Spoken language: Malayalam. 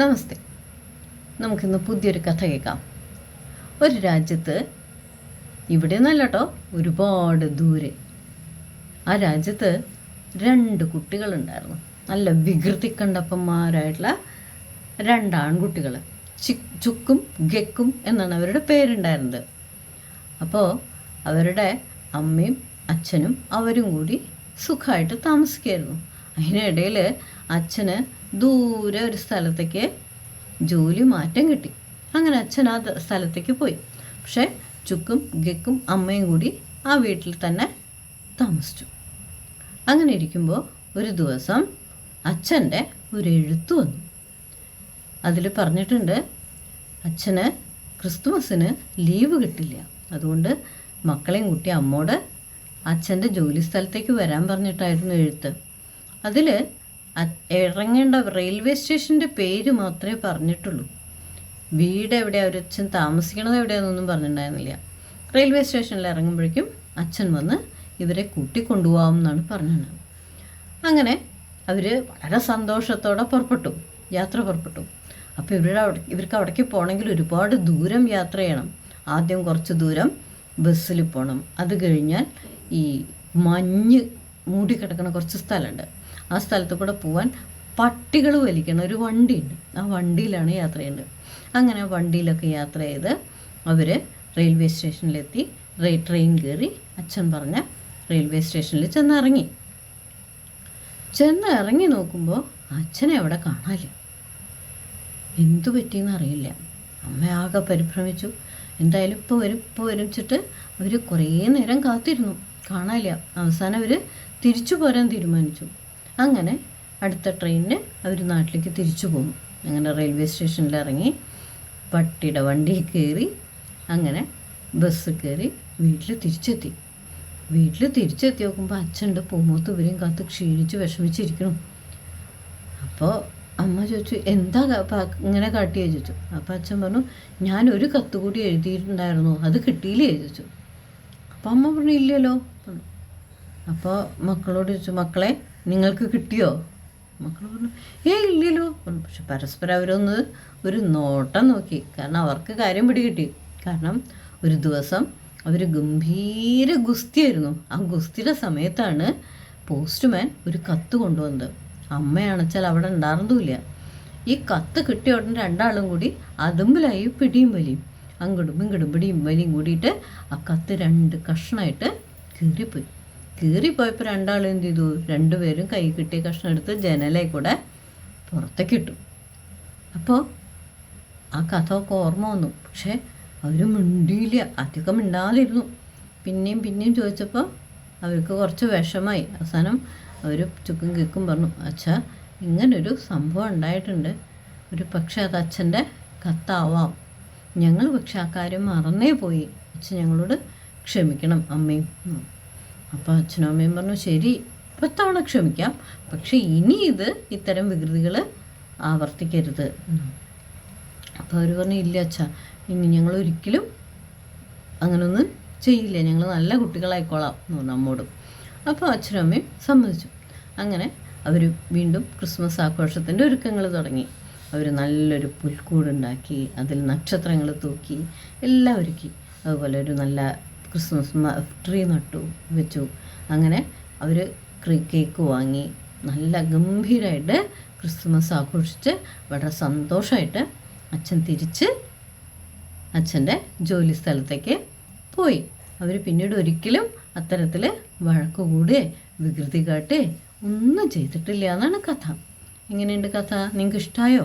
നമസ്തേ. നമുക്കിന്ന് പുതിയൊരു കഥ കേൾക്കാം. ഒരു രാജ്യത്ത് ഇവിടെ നിന്നല്ല കേട്ടോ ഒരുപാട് ദൂരെ. ആ രാജ്യത്ത് രണ്ട് കുട്ടികളുണ്ടായിരുന്നു. നല്ല വികൃതി കണ്ടപ്പന്മാരായിട്ടുള്ള രണ്ട് ആൺകുട്ടികൾ ചി ചുക്കും ഗെക്കും എന്നാണ് അവരുടെ പേരുണ്ടായിരുന്നത്. അപ്പോൾ അവരുടെ അമ്മയും അച്ഛനും അവരും കൂടി സുഖമായിട്ട് താമസിക്കുകയായിരുന്നു അതിനിടയിൽ അച്ഛന് ദൂരെ ഒരു സ്ഥലത്തേക്ക് ജോലി മാറ്റം കിട്ടി. അങ്ങനെ അച്ഛൻ ആ സ്ഥലത്തേക്ക് പോയി. പക്ഷേ ചുക്കും ഗക്കും അമ്മയും കൂടി ആ വീട്ടിൽ തന്നെ താമസിച്ചു. അങ്ങനെ ഇരിക്കുമ്പോൾ ഒരു ദിവസം അച്ഛന്റെ ഒരു എഴുത്ത് വന്നു. അതിൽ പറഞ്ഞിട്ടുണ്ട് അച്ഛന് ക്രിസ്തുമസിന് ലീവ് കിട്ടില്ല. അതുകൊണ്ട് മക്കളെയും കുട്ടി അമ്മോട് അച്ഛന്റെ ജോലി സ്ഥലത്തേക്ക് വരാൻ പറഞ്ഞിട്ടായിരുന്നു എഴുത്ത്. അതിൽ ഇറങ്ങേണ്ട റെയിൽവേ സ്റ്റേഷന്റെ പേര് മാത്രമേ പറഞ്ഞിട്ടുള്ളൂ. വീട് എവിടെയാണ് ഒരു അച്ഛൻ താമസിക്കണത് എവിടെയാണെന്നൊന്നും പറഞ്ഞിട്ടുണ്ടായിരുന്നില്ല. റെയിൽവേ സ്റ്റേഷനിൽ ഇറങ്ങുമ്പോഴേക്കും അച്ഛൻ വന്ന് ഇവരെ കൂട്ടിക്കൊണ്ടുപോകാം എന്നാണ് പറഞ്ഞത്. അങ്ങനെ അവർ വളരെ സന്തോഷത്തോടെ പുറപ്പെട്ടു യാത്ര പുറപ്പെട്ടു. അപ്പോൾ ഇവരുടെ അവിടെ ഇവർക്ക് അവിടേക്ക് പോകണമെങ്കിൽ ഒരുപാട് ദൂരം യാത്ര ചെയ്യണം. ആദ്യം കുറച്ച് ദൂരം ബസ്സിൽ പോകണം. അത് കഴിഞ്ഞാൽ ഈ മഞ്ഞ് മൂടിക്കിടക്കുന്ന കുറച്ച് സ്ഥലമുണ്ട്. ആ സ്ഥലത്ത് കൂടെ പോകാൻ പട്ടികൾ വലിക്കുന്ന ഒരു വണ്ടിയുണ്ട്. ആ വണ്ടിയിലാണ് യാത്ര ചെയ്യേണ്ടത് അങ്ങനെ വണ്ടിയിലൊക്കെ യാത്ര ചെയ്ത് അവർ റെയിൽവേ സ്റ്റേഷനിലെത്തി. റെയിൽ ട്രെയിൻ കയറി അച്ഛൻ പറഞ്ഞ റെയിൽവേ സ്റ്റേഷനിൽ ചെന്ന് ഇറങ്ങി ചെന്ന് ഇറങ്ങി നോക്കുമ്പോൾ അച്ഛനെ അവിടെ കാണാല്ല എന്തു പറ്റിയെന്ന് അറിയില്ല. അമ്മ ആകെ പരിഭ്രമിച്ചു. എന്തായാലും ഇപ്പോൾ വരും ഇപ്പോൾ വരും അവർ കുറേ നേരം കാത്തിരുന്നു. കാണാനില്ല. അവസാനം അവർ തിരിച്ചു പോരാൻ തീരുമാനിച്ചു. അങ്ങനെ അടുത്ത ട്രെയിനിന് അവർ നാട്ടിലേക്ക് തിരിച്ചു പോകും അങ്ങനെ റെയിൽവേ സ്റ്റേഷനിൽ ഇറങ്ങി പട്ടിയുടെ വണ്ടി കയറി അങ്ങനെ ബസ് കയറി വീട്ടിൽ തിരിച്ചെത്തി. വീട്ടിൽ തിരിച്ചെത്തി നോക്കുമ്പോൾ അച്ഛന്റെ പൂമൂത്ത് ഇവരെയും കാത്ത് ക്ഷീണിച്ച് വിഷമിച്ചിരിക്കണം അപ്പോൾ അമ്മ ചോദിച്ചു എന്താ ഇങ്ങനെ കാട്ടിയേ? ചോദിച്ചു. അപ്പോൾ അച്ഛൻ പറഞ്ഞു ഞാൻ ഒരു കത്ത് കൂടി എഴുതിയിട്ടുണ്ടായിരുന്നു അത് കിട്ടിയില്ലേ? ചോദിച്ചു. അപ്പോൾ അമ്മ പറഞ്ഞു ഇല്ലല്ലോ. അപ്പോൾ മക്കളോട് ചോദിച്ചു മക്കളെ നിങ്ങൾക്ക് കിട്ടിയോ? മക്കൾ പറഞ്ഞു ഏ ഇല്ലല്ലോ. പക്ഷെ പരസ്പരം അവരൊന്ന് ഒരു നോട്ടം നോക്കി. കാരണം അവർക്ക് കാര്യം പിടികിട്ടി. കാരണം ഒരു ദിവസം അവർ ഗംഭീര ഗുസ്തിയായിരുന്നു. ആ ഗുസ്തിയുടെ സമയത്താണ് പോസ്റ്റ്മാൻ ഒരു കത്ത് കൊണ്ടുവന്നത്. അമ്മയാണെച്ചാൽ അവിടെ ഉണ്ടായിരുന്നില്ല. ഈ കത്ത് കിട്ടിയ ഉടനെ രണ്ടാളും കൂടി അതുമ്പിലായി പിടിയും വലിയും. അങ്ങടും ഇങ്ങടും പിടിയും വലിയും കൂടിയിട്ട് ആ കത്ത് രണ്ട് കഷ്ണമായിട്ട് കീറിപ്പോയി. കീറിപ്പോയപ്പോൾ രണ്ടാളും എന്ത് ചെയ്തു? രണ്ടുപേരും കൈ കിട്ടിയ കഷ്ണം എടുത്ത് ജനലേ കൂടെ പുറത്തേക്ക് ഇട്ടു. അപ്പോൾ ആ കഥ ഒക്കെ ഓർമ്മ വന്നു. പക്ഷേ അവർ മിണ്ടിയില്ല. അധികം മിണ്ടാതിരുന്നു. പിന്നെയും പിന്നെയും ചോദിച്ചപ്പോൾ അവർക്ക് കുറച്ച് വിഷമായി. അവസാനം അവർ ചുക്കും കിക്കും പറഞ്ഞു അച്ഛാ ഇങ്ങനൊരു സംഭവം ഉണ്ടായിട്ടുണ്ട്. ഒരു പക്ഷേ അത് അച്ഛന്റെ കത്താവാം. ഞങ്ങൾ പക്ഷെ ആ കാര്യം മറന്നേ പോയി. അച്ഛൻ ഞങ്ങളോട് ക്ഷമിക്കണം അമ്മയും. അപ്പോൾ അച്ഛനും അമ്മയും പറഞ്ഞു ശരി പത്തവണ ക്ഷമിക്കാം. പക്ഷേ ഇനി ഇത് ഇത്തരം വികൃതികൾ ആവർത്തിക്കരുത്. അപ്പോൾ അവർ പറഞ്ഞു ഇല്ല അച്ഛ ഇനി ഞങ്ങൾ ഒരിക്കലും അങ്ങനൊന്നും ചെയ്യില്ല. ഞങ്ങൾ നല്ല കുട്ടികളായിക്കോളാം എന്ന് അപ്പോൾ അച്ഛനും അമ്മയും സമ്മതിച്ചു. അങ്ങനെ അവർ വീണ്ടും ക്രിസ്മസ് ആഘോഷത്തിന്റെ ഒരുക്കങ്ങൾ തുടങ്ങി. അവർ നല്ലൊരു പുൽക്കൂടുണ്ടാക്കി അതിൽ നക്ഷത്രങ്ങൾ തൂക്കി എല്ലാം ഒരുക്കി. അതുപോലെ ഒരു നല്ല ക്രിസ്മസ് ട്രീ നട്ടു വെച്ചു. അങ്ങനെ അവർ കേക്ക് വാങ്ങി നല്ല ഗംഭീരമായിട്ട് ക്രിസ്മസ് ആഘോഷിച്ച് വളരെ സന്തോഷമായിട്ട് അച്ഛൻ തിരിച്ച് അച്ഛന്റെ ജോലി സ്ഥലത്തേക്ക് പോയി. അവർ പിന്നീട് ഒരിക്കലും അത്തരത്തിൽ വഴക്ക് കൂടുകയോ വികൃതി കാട്ടി ഒന്നും ചെയ്തിട്ടില്ല എന്നാണ് കഥ. എങ്ങനെയുണ്ട് കഥ? നിങ്ങൾക്ക് ഇഷ്ടമായോ